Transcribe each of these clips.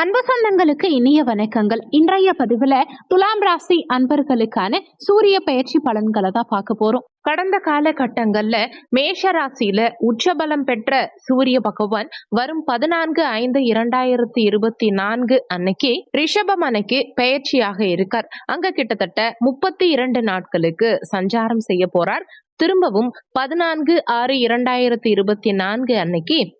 அன்பு சொந்தங்களுக்கு இனிய வணக்கங்கள். இன்றைய பதிவுல துலாம் ராசி அன்பர்களுக்கான சூரிய பயிற்சி பலன்களை தான் பார்க்க போறோம். கடந்த காலகட்டங்கள்ல மேஷ ராசியில உச்சபலம் பெற்ற சூரிய பகவான் வரும் பதினான்கு ஐந்து இரண்டாயிரத்தி இருபத்தி நான்கு அன்னைக்கு ரிஷபம் அன்னைக்கு பயிற்சியாக இருக்கார். அங்க கிட்டத்தட்ட முப்பத்தி இரண்டு நாட்களுக்கு சஞ்சாரம் செய்ய போறார். திரும்பவும் பதினான்கு ஆறு இரண்டாயிரத்தி இருபத்தி நான்கு அன்னைக்கு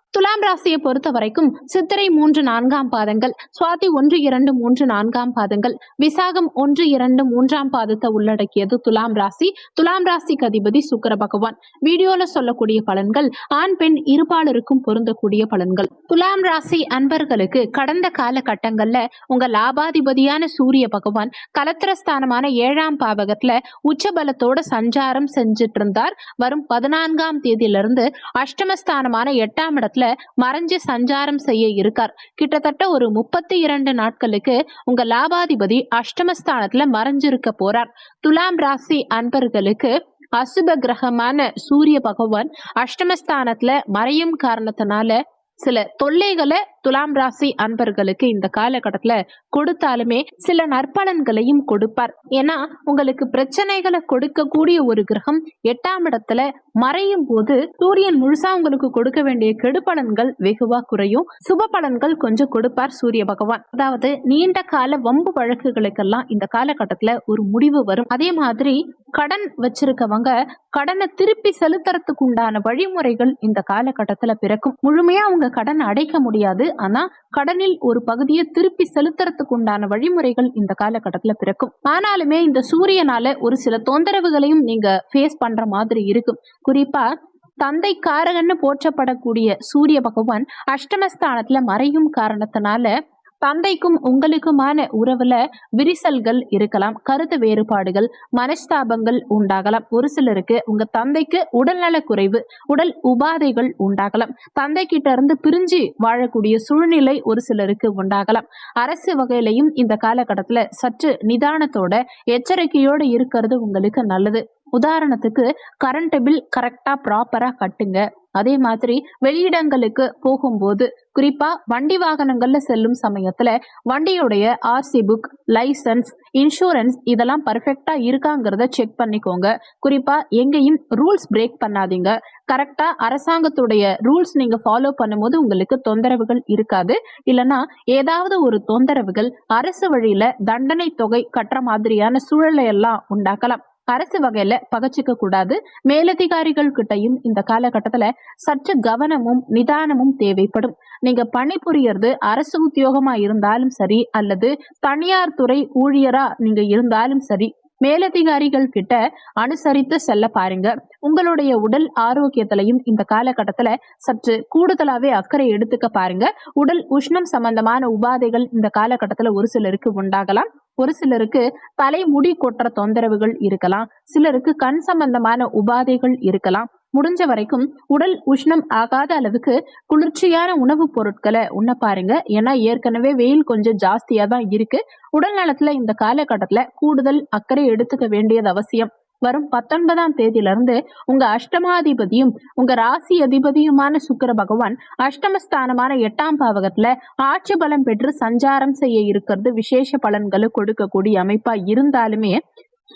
துலாம் ராசியை பொறுத்த வரைக்கும் சித்திரை மூன்று நான்காம் பாதங்கள் சுவாதி ஒன்று இரண்டு மூன்று நான்காம் பாதங்கள் விசாகம் ஒன்று இரண்டு மூன்றாம் பாதத்தை உள்ளடக்கியது துலாம் ராசி. துலாம் ராசிக்கு அதிபதி சுக்கர பகவான். வீடியோல சொல்லக்கூடிய பலன்கள் ஆண் பெண் இருபாலருக்கும் பொருந்தக்கூடிய பலன்கள். துலாம் ராசி அன்பர்களுக்கு கடந்த காலகட்டங்கள்ல உங்க லாபாதிபதியான சூரிய பகவான் கலத்திரஸ்தானமான ஏழாம் பாவகத்துல உச்சபலத்தோட சஞ்சாரம் செஞ்சிட்டு இருந்தார் வரும் பதினான்காம் தேதியிலிருந்து அஷ்டமஸ்தானமான எட்டாம் இடத்துல மறைஞ்சு சஞ்சாரம் செய்ய இருக்கார். கிட்டத்தட்ட ஒரு முப்பத்தி இரண்டு நாட்களுக்கு உங்க லாபாதிபதி அஷ்டமஸ்தானத்துல மறைஞ்சிருக்க போறார். துலாம் ராசி அன்பர்களுக்கு அசுப கிரகமான சூரிய பகவான் அஷ்டமஸ்தானத்துல மறையும் காரணத்தினால சில தொல்லைகளை துலாம் ராசி அன்பர்களுக்கு இந்த காலகட்டத்துல கொடுத்தாலுமே சில நற்பலன்களையும் கொடுப்பார். ஏன்னா உங்களுக்கு பிரச்சனைகளை கொடுக்கக்கூடிய ஒரு கிரகம் எட்டாம் இடத்துல மறையும் போது சூரியன் முழுசா உங்களுக்கு கொடுக்க வேண்டிய கெடுபலன்கள் வெகுவா குறையும். சுப பலன்கள் கொஞ்சம் கொடுப்பார் சூரிய பகவான். அதாவது நீண்ட கால வம்பு வழக்குகளுக்கெல்லாம் இந்த காலகட்டத்துல ஒரு முடிவு வரும். அதே மாதிரி கடன் வச்சிருக்கவங்க கடனை திருப்பி செலுத்துறதுக்கு உண்டான வழிமுறைகள் இந்த காலகட்டத்துல பிறக்கும். முழுமையா அவங்க கடன் அடைக்க முடியாது. ஆனா கடனில் ஒரு பகுதியை திருப்பி செலுத்துறதுக்கு உண்டான வழிமுறைகள் இந்த காலகட்டத்துல பிறக்கும். ஆனாலுமே இந்த சூரியனால ஒரு சில தொந்தரவுகளையும் நீங்க ஃபேஸ் பண்ற மாதிரி இருக்கும். குறிப்பா தந்தை காரகன்னு போற்றப்படக்கூடிய சூரிய பகவான் அஷ்டமஸ்தானத்துல மறையும் காரணத்தினால தந்தைக்கும் உங்களுக்குமான உறவுல விரிசல்கள் இருக்கலாம் கருத்து வேறுபாடுகள் மனஸ்தாபங்கள் உண்டாகலாம். ஒரு சிலருக்கு உங்க தந்தைக்கு உடல்நல குறைவு உடல் உபாதைகள் உண்டாகலாம். தந்தை கிட்ட இருந்து பிரிஞ்சு வாழக்கூடிய சூழ்நிலை ஒரு சிலருக்கு உண்டாகலாம். அரசு வகையிலையும் இந்த காலகட்டத்துல சற்று நிதானத்தோட எச்சரிக்கையோட இருக்கிறது உங்களுக்கு நல்லது. உதாரணத்துக்கு கரண்ட் பில் கரெக்டாக ப்ராப்பராக கட்டுங்க. அதே மாதிரி வெளியிடங்களுக்கு போகும்போது குறிப்பா வண்டி வாகனங்கள்ல செல்லும் சமயத்துல வண்டியுடைய ஆர்சி புக் லைசன்ஸ் இன்சூரன்ஸ் இதெல்லாம் பர்ஃபெக்டா இருக்காங்கிறத செக் பண்ணிக்கோங்க. குறிப்பா எங்கேயும் ரூல்ஸ் பிரேக் பண்ணாதீங்க. கரெக்டா அரசாங்கத்துடைய ரூல்ஸ் நீங்க ஃபாலோ பண்ணும்போது உங்களுக்கு தொந்தரவுகள் இருக்காது. இல்லைன்னா ஏதாவது ஒரு தொந்தரவுகள் அரசு வழியில தண்டனை தொகை கட்டுற மாதிரியான சூழலை எல்லாம் உண்டாக்கலாம். அரசு வகையில பகச்சிக்க கூடாது. மேலதிகாரிகள் கிட்டையும் இந்த காலகட்டத்துல சற்று கவனமும் நிதானமும் தேவைப்படும். நீங்க பணிபுரியறது அரசு உத்தியோகமா இருந்தாலும் சரி அல்லது தனியார் துறை ஊழியரா நீங்க இருந்தாலும் சரி மேலதிகாரிகள் கிட்ட அனுசரித்து செல்ல பாருங்க. உங்களுடைய உடல் ஆரோக்கியத்திலையும் இந்த காலகட்டத்துல சற்று கூடுதலாவே அக்கறை எடுத்துக்க பாருங்க. உடல் உஷ்ணம் சம்பந்தமான உபாதைகள் இந்த காலகட்டத்துல ஒரு சிலருக்கு உண்டாகலாம். ஒரு சிலருக்கு தலைமுடி கொட்டுற தொந்தரவுகள் இருக்கலாம். சிலருக்கு கண் சம்பந்தமான உபாதைகள் இருக்கலாம். முடிஞ்ச வரைக்கும் உடல் உஷ்ணம் ஆகாத அளவுக்கு குளிர்ச்சியான உணவுப் பொருட்களை உண்ண பாருங்க. ஏன்னா ஏற்கனவே வெயில் கொஞ்சம் ஜாஸ்தியா தான் இருக்கு. உடல் நலத்துல இந்த காலகட்டத்துல கூடுதல் அக்கறை எடுத்துக்க வேண்டியது அவசியம். வரும் பத்தொன்பதாம் தேதியிலிருந்து உங்க அஷ்டமாதிபதியும் உங்க ராசி அதிபதியுமான சுக்கர பகவான் அஷ்டமஸ்தானமான எட்டாம் பாவகத்துல ஆட்சி பலம் பெற்று சஞ்சாரம் செய்ய இருக்கிறது. விசேஷ பலன்களை கொடுக்கக்கூடிய அமைப்பா இருந்தாலுமே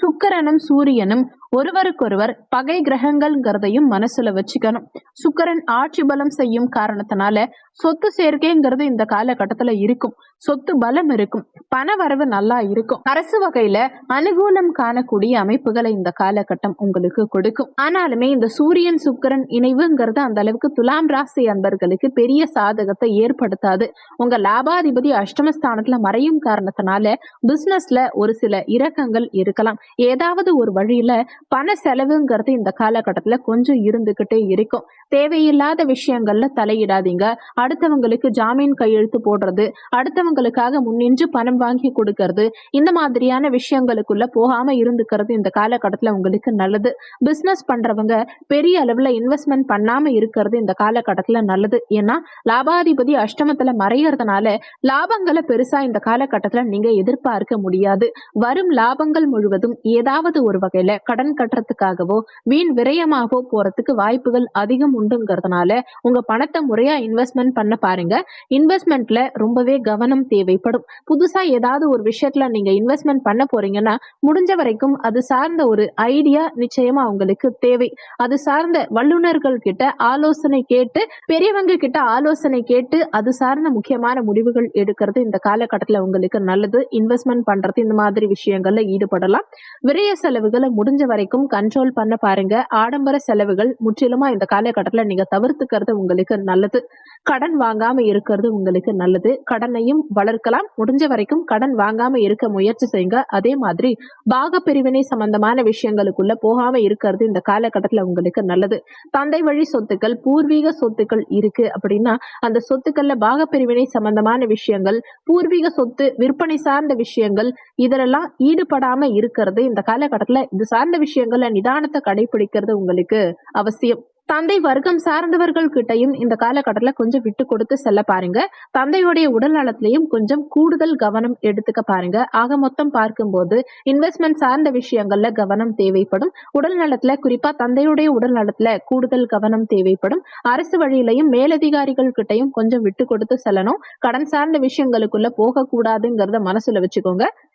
சுக்கரனும் சூரியனும் ஒருவருக்கொருவர் பகை கிரகங்கள்ங்கிறதையும் மனசுல வச்சுக்கணும். சுக்கரன் ஆட்சி பலம் செய்யும் காரணத்தினால சொத்து சேர்க்கைங்கிறது இந்த காலகட்டத்துல இருக்கும். சொத்து பலம் இருக்கும். பண வரவு நல்லா இருக்கும். அரசு வகையில அனுகூலம் காணக்கூடிய அமைப்புகளை இந்த காலகட்டம் உங்களுக்கு கொடுக்கும். ஆனாலுமே இந்த சூரியன் சுக்கரன் இணைவுங்கிறது அந்த அளவுக்கு துலாம் ராசி அன்பர்களுக்கு பெரிய சாதகத்தை ஏற்படுத்தாது. உங்க லாபாதிபதி அஷ்டமஸ்தானத்துல மறையும் காரணத்தினால பிசினஸ்ல ஒரு சில இறக்கங்கள் இருக்கலாம். ஏதாவது ஒரு வழியில பண செலவுங்கிறது இந்த காலகட்டத்துல கொஞ்சம் இருந்துகிட்டே இருக்கும். தேவையில்லாத விஷயங்கள்ல தலையிடாதீங்க. அடுத்தவங்களுக்கு ஜாமீன் கையெழுத்து போடுறது அடுத்தவங்களுக்காக முன்னின்று பணம் வாங்கி கொடுக்கறது இந்த மாதிரியான விஷயங்களுக்குள்ள போகாம இருந்துக்கிறது இந்த காலகட்டத்துல உங்களுக்கு நல்லது. பிசினஸ் பண்றவங்க பெரிய அளவுல இன்வெஸ்ட்மெண்ட் பண்ணாம இருக்கிறது இந்த காலகட்டத்துல நல்லது. ஏன்னா லாபாதிபதி அஷ்டமத்துல மறையறதுனால லாபங்களை பெருசா இந்த காலகட்டத்துல நீங்க எதிர்பார்க்க முடியாது. வரும் லாபங்கள் முழுவதும் ஏதாவது ஒரு வகையில கடன் கட்டுறதுக்காகவோ வீண் விரயமாகவோ போறதுக்கு வாய்ப்புகள் அதிகம் உண்டுங்கிறதுனால உங்க பணத்தை முறையா இன்வெஸ்ட்மெண்ட் பண்ண பாருங்க. இன்வெஸ்ட்மெண்ட்ல ரொம்பவே கவனம் தேவைப்படும். புதுசா ஏதாவது ஒரு விஷயத்துல நீங்க இன்வெஸ்ட்மெண்ட் பண்ண போறீங்கன்னா முடிஞ்ச வரைக்கும் அது சார்ந்த ஒரு ஐடியா நிச்சயமா உங்களுக்கு தேவை. அது சார்ந்த வல்லுநர்கள் கிட்ட ஆலோசனை கேட்டு பெரியவங்க கிட்ட ஆலோசனை கேட்டு அது சார்ந்த முக்கியமான முடிவுகள் எடுக்கிறது இந்த காலகட்டத்தில் உங்களுக்கு நல்லது. இன்வெஸ்ட்மெண்ட் பண்றது இந்த மாதிரி விஷயங்கள்ல ஈடுபடலாம். விரைய செலவுகளை முடிஞ்ச வரைக்கும் கண்ட்ரோல் பண்ண பாருங்க. ஆடம்பர செலவுகள் முற்றிலுமா இந்த காலகட்டத்தில் நீங்க தவிர்த்துக்கிறது உங்களுக்கு நல்லது. கடன் வாங்காம இருக்கிறது உங்களுக்கு நல்லது. கடனையும் வளர்க்கலாம். முடிஞ்ச வரைக்கும் கடன் வாங்காம இருக்க முயற்சி செய்யுங்க. அதே மாதிரி பாக பிரிவினை சம்பந்தமான விஷயங்களுக்குள்ள போகாம இருக்கிறது இந்த காலகட்டத்தில் உங்களுக்கு நல்லது. தந்தை வழி சொத்துக்கள் பூர்வீக சொத்துக்கள் இருக்கு அப்படின்னா அந்த சொத்துக்கள்ல பாக பிரிவினை சம்பந்தமான விஷயங்கள் பூர்வீக சொத்து விற்பனை சார்ந்த விஷயங்கள் இதெல்லாம் ஈடுபடாம இருக்கிறது இந்த காலகட்டத்துல இது சார்ந்த விஷயங்கள்ல நிதானத்தை கடைபிடிக்கிறது உங்களுக்கு அவசியம். தந்தை வர்க்கம் சார்ந்தவர்கள் கிட்டையும் இந்த காலகட்டத்தில் கொஞ்சம் விட்டு கொடுத்து செல்ல பாருங்க. தந்தையுடைய உடல் நலத்திலையும் கொஞ்சம் கூடுதல் கவனம் எடுத்துக்க பாருங்க. ஆக மொத்தம் பார்க்கும்போது இன்வெஸ்ட்மெண்ட் சார்ந்த விஷயங்கள்ல கவனம் தேவைப்படும். உடல் நலத்துல குறிப்பா தந்தையுடைய உடல் நலத்துல கூடுதல் கவனம் தேவைப்படும். அரசு வழியிலையும் மேலதிகாரிகள் கிட்டையும் கொஞ்சம் விட்டு கொடுத்து செல்லணும். கடன் சார்ந்த விஷயங்களுக்குள்ள போகக்கூடாதுங்கிறத மனசுல வச்சுக்கோங்க.